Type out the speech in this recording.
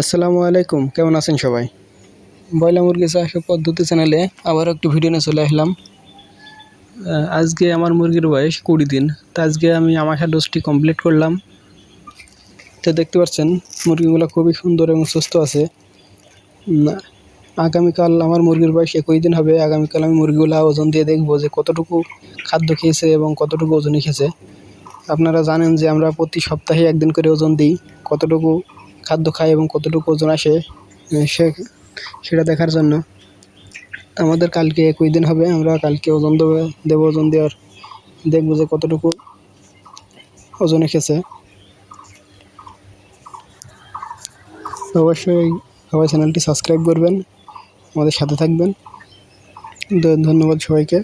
আসসালামু আলাইকুম, কেমন আছেন সবাই? বয়লা মুরগি চাষ পদ্ধতি চ্যানেলে আবার একটু ভিডিও নিয়ে চলে আসলাম। আজকে আমার মুরগির বয়স কুড়ি দিন, তো আজকে আমি আমাশা ডোজটি কমপ্লিট করলাম। তো দেখতে পাচ্ছেন, মুরগিগুলো খুবই সুন্দর এবং সুস্থ আছে। আগামীকাল আমার মুরগির বয়স একই দিন হবে, আগামীকাল আমি মুরগিগুলো ওজন দিয়ে দেখব যে কতটুকু খাদ্য খেয়েছে এবং কতটুকু ওজন খেয়েছে। আপনারা জানেন যে আমরা প্রতি সপ্তাহে একদিন করে ওজন দিই, কতটুকু খাদ্য খায় এবং কতটুকু ওজন আসে সে, সেটা দেখার জন্য। আমাদের কালকে একুশ দিন হবে, আমরা কালকে ওজন দেবো দেবো ওজন দেওয়ার। দেখব যে কতটুকু ওজন এসেছে। অবশ্যই সবাই চ্যানেলটি সাবস্ক্রাইব করবেন, আমাদের সাথে থাকবেন। ধন্যবাদ সবাইকে।